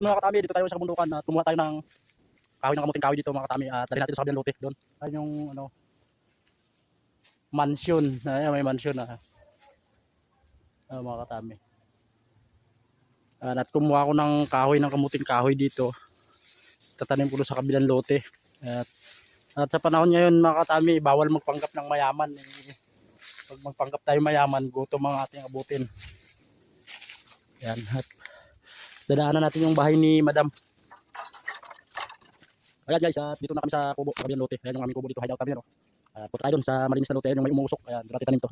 Mga katami, dito tayo sa kabundukan at kumuha tayo ng kahoy ng kamuting kahoy dito mga katami at dali natin sa kabilang lote doon. Ayun yung ano mansion. Ayun, may mansion na. Ah, mga katami. Ah, at kumuha ko ng kahoy ng kamuting kahoy dito. Tatanim ko sa kabilang lote. At, at sa panahon ngayon mga katami, bawal magpanggap ng mayaman. Eh, pag magpanggap tayo mayaman, gutom ang ating abutin. Yan. At dadaanan natin yung bahay ni Madam. Ayan guys, at dito na kami sa kubo, sa kabilang lote. Ayan yung aming kubo dito, hideout kami. No? At punta tayo doon sa malinis na lote, ayan yung may umuusok. Ayan, natin tanim to.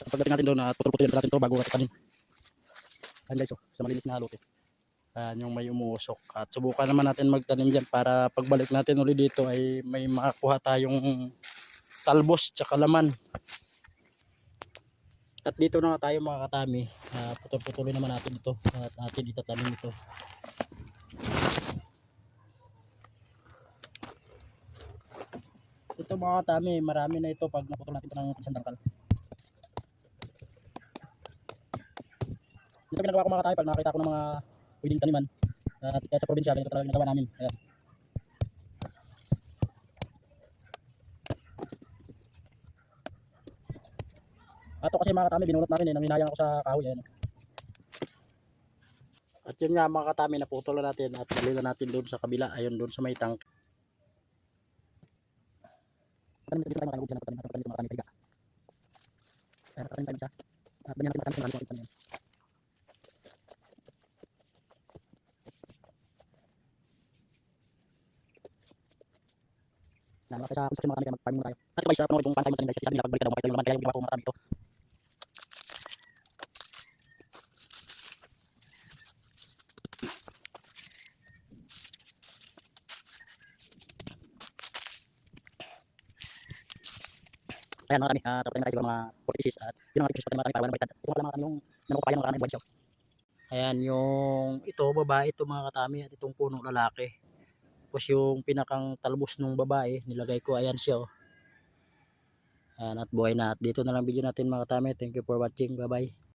At pagdating natin doon, at putol-putulin natin to bago natin tanim. Ayan guys, oh, sa malinis na lote. Ayan yung may umuusok. At subukan naman natin magtanim dyan para pagbalik natin ulit dito ay may makakuha tayong talbos tsaka laman. At dito na tayo mga katami. Uh, putol-putulin naman natin ito. At atin itatanim ito. Ito mga katami, marami na ito pag naputol natin ito ng isang dangkal. Ito ginagawa ko mga katami pag nakakita ko ng mga pwedeng taniman. At kahit sa probinsya, ganito talaga ginagawa namin. Ayan. Ato kasi mga katami, binulot namin eh, nanginayang ako sa kahoy. Ayan. At yun nga mga katami, naputol na natin at dali na natin doon sa kabila, ayun doon sa may tank. Patanim dito tayo mga kanugod dyan, patanim natin mga kanugod Ayan, patanim tayo isa. At ganyan natin patanim natin mga na mga sa construction mga kami kaya mag-farm muna tayo. At ito guys, sa panood kung paano tayo magtanim guys, sabi nila pagbalik daw makita yung laman kaya yung ginawa ko mga kami ito. Ayan mga kami, uh, tapos tayo siguro mga 40 pieces at yun ang mga pa tayo mga kami para wala maitad. Ito mga kami yung nanukupaya ng mga kami buwan Ayan yung ito babae ito mga katami at itong punong lalaki. Tapos yung pinakang talbos ng babae nilagay ko ayan siya oh. Ayan at buhay na at dito na lang video natin mga katami. Thank you for watching. Bye bye.